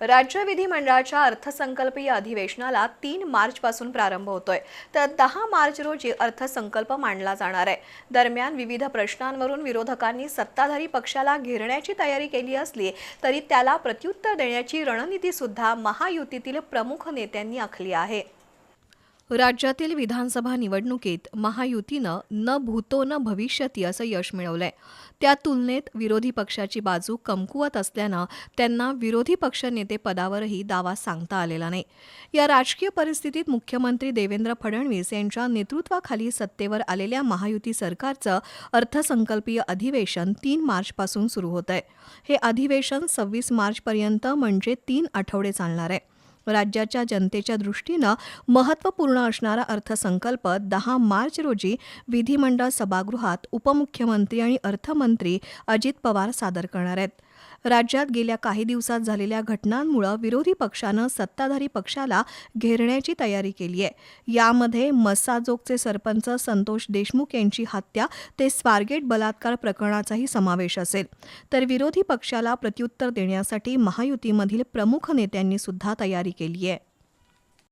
राज्य विधिमंडळाच्या अर्थसंकल्पीय अधिवेशनाला तीन मार्चपासून प्रारंभ होतोय. तर दहा मार्च रोजी अर्थसंकल्प मांडला जाणार आहे. दरम्यान विविध प्रश्नांवरून विरोधकांनी सत्ताधारी पक्षाला घेरण्याची तयारी केली असली तरी त्याला प्रत्युत्तर देण्याची रणनीती सुद्धा महायुतीतील प्रमुख नेत्यांनी आखली आहे. राज्यातील विधानसभा निवडणुकीत महायुतीनं न भूतो न भविष्यती असं यश मिळवलंय. त्या तुलनेत विरोधी पक्षाची बाजू कमकुवत असल्यानं त्यांना विरोधी पक्षनेते पदावरही दावा सांगता आलेला नाही. या राजकीय परिस्थितीत मुख्यमंत्री देवेंद्र फडणवीस यांच्या नेतृत्वाखाली सत्तेवर आलेल्या महायुती सरकारचं अर्थसंकल्पीय अधिवेशन तीन मार्चपासून सुरू होत आहे हे अधिवेशन सव्वीस मार्चपर्यंत म्हणजे तीन आठवडे चालणार आहे. राज्याच्या जनतेच्या दृष्टीनं महत्त्वपूर्ण असणारा अर्थसंकल्प दहा मार्च रोजी विधिमंडळ सभागृहात उपमुख्यमंत्री आणि अर्थमंत्री अजित पवार सादर करणार आहेत. राज्यात गेल्या काही दिवसात झालेल्या घटनांमुळं विरोधी पक्षानं सत्ताधारी पक्षाला घेरण्याची तयारी केली आहे. यामध्ये मसाजोगचे सरपंच संतोष देशमुख यांची हत्या ते स्वारगेट बलात्कार प्रकरणाचाही समावेश असेल. तर विरोधी पक्षाला प्रत्युत्तर देण्यासाठी महायुतीमधील प्रमुख नेत्यांनी सुद्धा तयारी केली आहे.